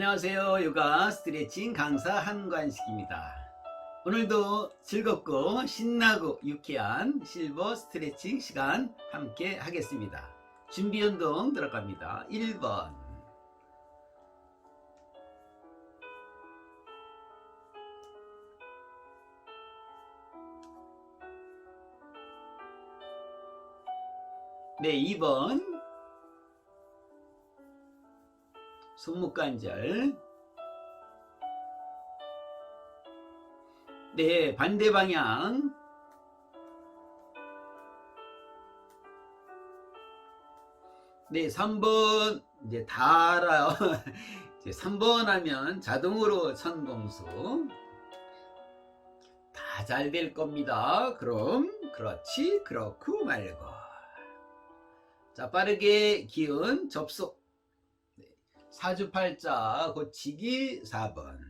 안녕하세요. 요가 스트레칭 강사 한관식입니다. 오늘도 즐겁고 신나고 유쾌한 실버 스트레칭 시간 함께 하겠습니다. 준비 운동 들어갑니다. 1번. 네, 2번. 손목 관절. 네, 반대 방향. 네, 3번 이제 다 알아요. 이제 3번 하면 자동으로 천공수. 다 잘 될 겁니다. 그럼 그렇지, 그렇고 말고. 자, 빠르게 기운 접속. 사주팔자 고치기 4번.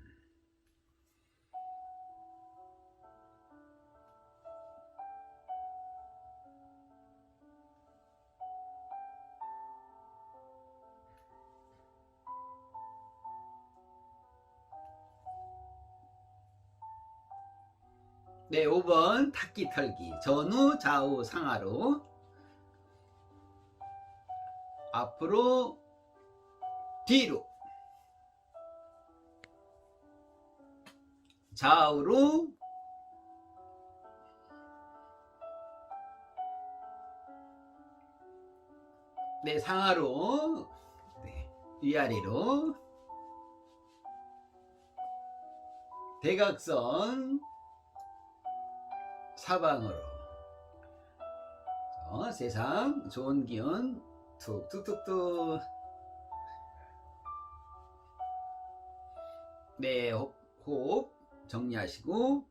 네, 5번 탁기 털기. 전후, 좌우, 상하로. 앞으로, 뒤로. 좌우로. 네, 상하로. 네, 위아래로. 대각선. 사방으로 어, 세상 좋은 기운 툭툭툭툭 네 호흡, 정리하시고.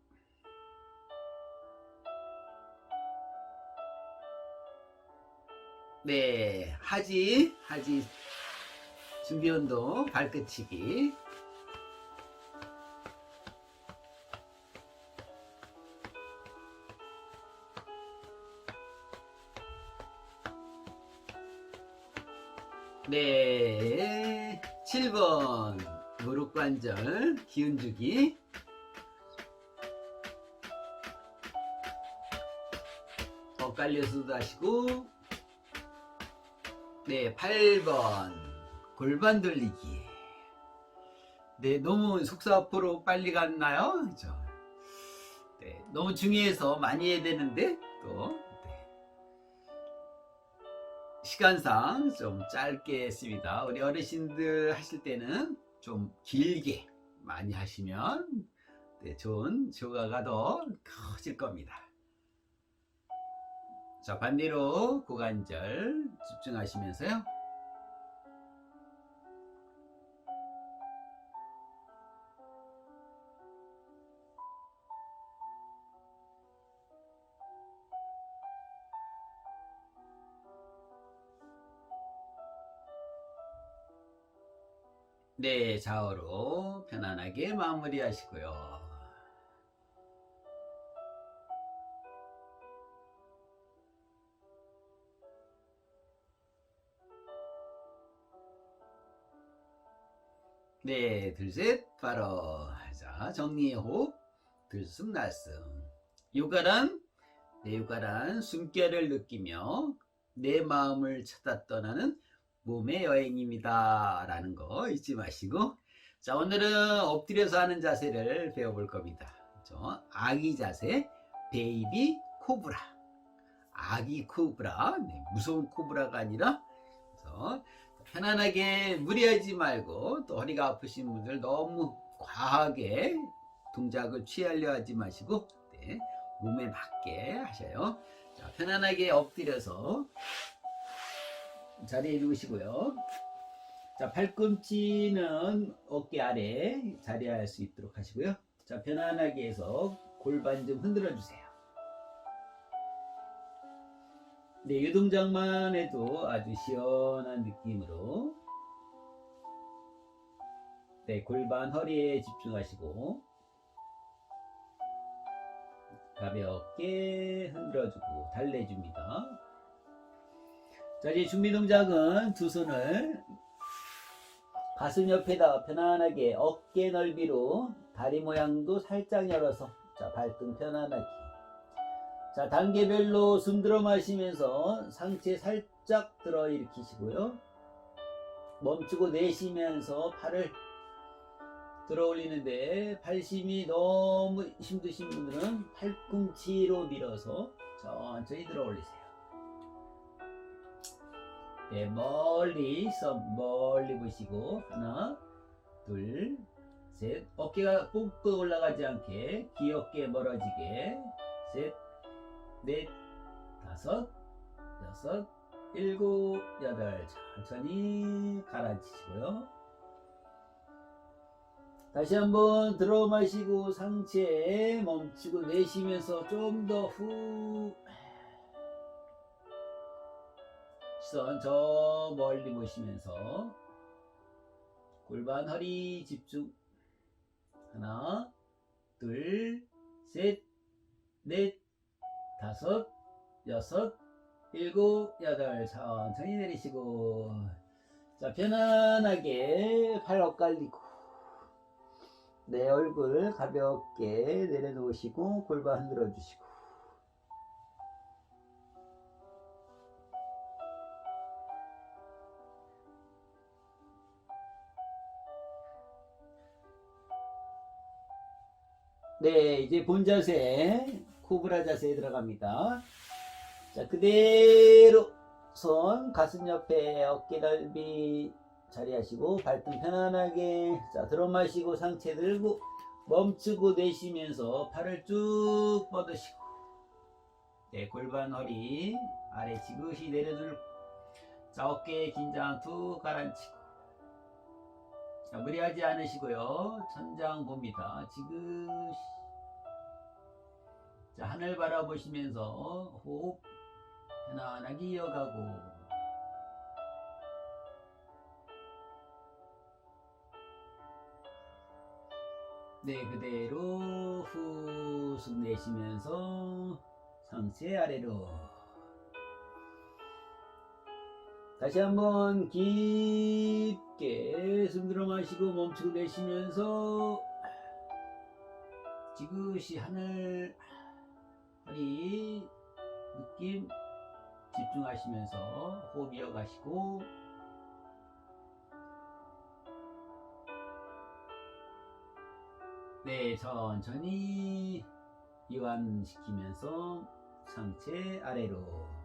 네 하지 하지. 준비 운동 발끝치기. 네, 7번 무릎 관절 기운 주기. 엇갈려서도 하시고. 네, 8번 골반 돌리기. 네, 너무 속사 앞으로 빨리 갔나요? 그죠? 네, 너무 중요해서 많이 해야 되는데 또 네. 시간상 좀 짧게 했습니다. 우리 어르신들 하실 때는 좀 길게 많이 하시면 네, 좋은 효과가 더 커질 겁니다. 자, 반대로 고관절 집중하시면서요. 네, 좌우로 편안하게 마무리하시고요. 네, 둘, 셋, 바로. 자, 정리의 호흡, 들숨, 날숨. 요가란, 네, 요가란 숨결을 느끼며 내 마음을 찾아 떠나는 몸의 여행입니다. 라는 거 잊지 마시고. 자, 오늘은 엎드려서 하는 자세를 배워볼 겁니다. 저 아기 자세, 베이비 코브라. 아기 코브라. 네, 무서운 코브라가 아니라, 그래서 편안하게 무리하지 말고, 또 허리가 아프신 분들 너무 과하게 동작을 취하려 하지 마시고, 네, 몸에 맞게 하셔요. 자, 편안하게 엎드려서 자리에 누우시고요. 자, 팔꿈치는 어깨 아래 자리할 수 있도록 하시고요. 자, 편안하게 해서 골반 좀 흔들어 주세요. 네, 이 동작만 해도 아주 시원한 느낌으로 네, 골반 허리에 집중하시고 가볍게 흔들어주고 달래줍니다. 자, 이제 준비 동작은 두 손을 가슴 옆에다 편안하게 어깨 넓이로 다리 모양도 살짝 열어서 자 발등 편안하게. 자 단계별로 숨 들어 마시면서 상체 살짝 들어 일으키시고요. 멈추고 내쉬면서 팔을 들어 올리는데 팔심이 너무 힘드신 분들은 팔꿈치로 밀어서 천천히 들어 올리세요 네, 멀리 썸 멀리 보시고 하나, 둘, 셋. 어깨가 꾹꾹 올라가지 않게 귀엽게 멀어지게 셋, 넷, 다섯, 여섯, 일곱, 여덟. 천천히 가라앉히시고요. 다시 한번 들어 마시고 상체 멈추고 내쉬면서 좀 더 후 시선 저 멀리 보시면서 골반 허리 집중. 하나 둘셋넷 다섯 여섯 일곱 여덟. 천천히 내리시고. 자 편안하게 팔 엇갈리고 내 얼굴 가볍게 내려놓으시고 골반 흔들어 주시고 네, 이제 본 자세, 코브라 자세에 들어갑니다. 자, 그대로 손 가슴 옆에 어깨 넓이 자리하시고 발등 편안하게 자 들어 마시고 상체 들고 멈추고 내쉬면서 팔을 쭉 뻗으시고 네 골반 허리 아래 지그시 내려줄 자 어깨 긴장 툭 가라앉히고 자 무리하지 않으시고요. 천장 봅니다. 지그시. 자 하늘 바라보시면서 호흡 편안하게 이어가고. 네 그대로 후 숨 내쉬면서 상체 아래로 다시 한번 깊게 숨 들어 마시고 멈추고 내쉬면서 지그시 하늘 허리 느낌 집중하시면서 호흡 이어가시고 네 천천히 이완시키면서 상체 아래로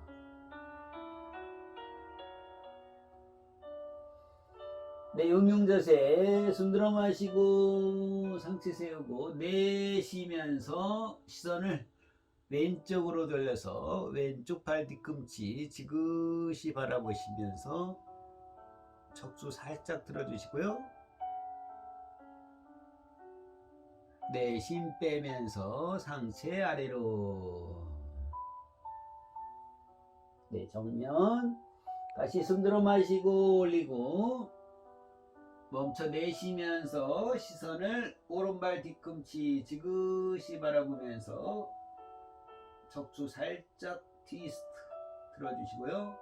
네 용융자세 숨 들어 마시고 상체 세우고 내쉬면서 시선을 왼쪽으로 돌려서 왼쪽 팔 뒤꿈치 지그시 바라보시면서 척수 살짝 들어주시고요. 네, 힘 빼면서 상체 아래로. 네, 정면. 다시 숨 들어 마시고 올리고 멈춰 내쉬면서 시선을 오른발 뒤꿈치 지그시 바라보면서 척추 살짝 트위스트 들어주시고요.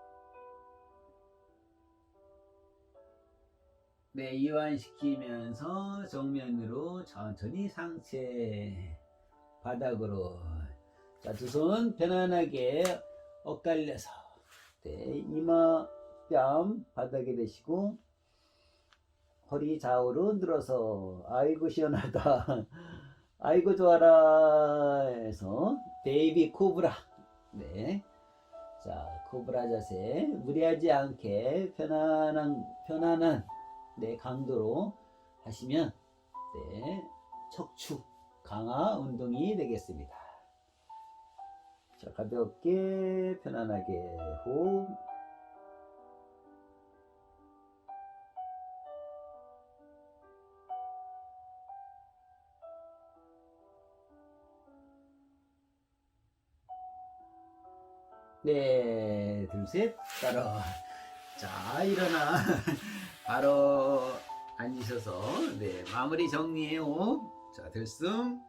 네, 이완시키면서 정면으로 천천히 상체 바닥으로 자, 두 손 편안하게 엇갈려서 네, 이마 뺨 바닥에 대시고 허리 좌우로 늘어서 아이고 시원하다 아이고 좋아라 해서 베이비 코브라 네. 자, 코브라 자세 무리하지 않게 편안한 편안한 네, 강도로 하시면 네, 척추 강화 운동이 되겠습니다. 자, 가볍게 편안하게 호흡 네, 둘, 셋, 따로. 자, 일어나. 바로 앉으셔서, 네, 마무리 정리해요. 자, 들숨.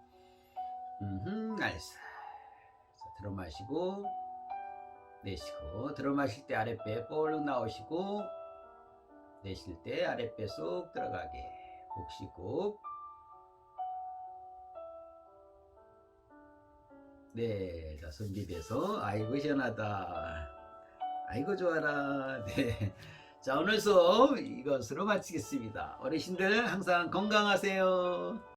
음, 나이스. 자, 들어 마시고, 내쉬고, 들어 마실 때 아랫배 볼록 나오시고, 내쉴 때 아랫배 쏙 들어가게 복식호 네, 자 손집에서 아이고 시원하다. 아이고 좋아라. 네. 자 오늘 수업 이것으로 마치겠습니다. 어르신들 항상 건강하세요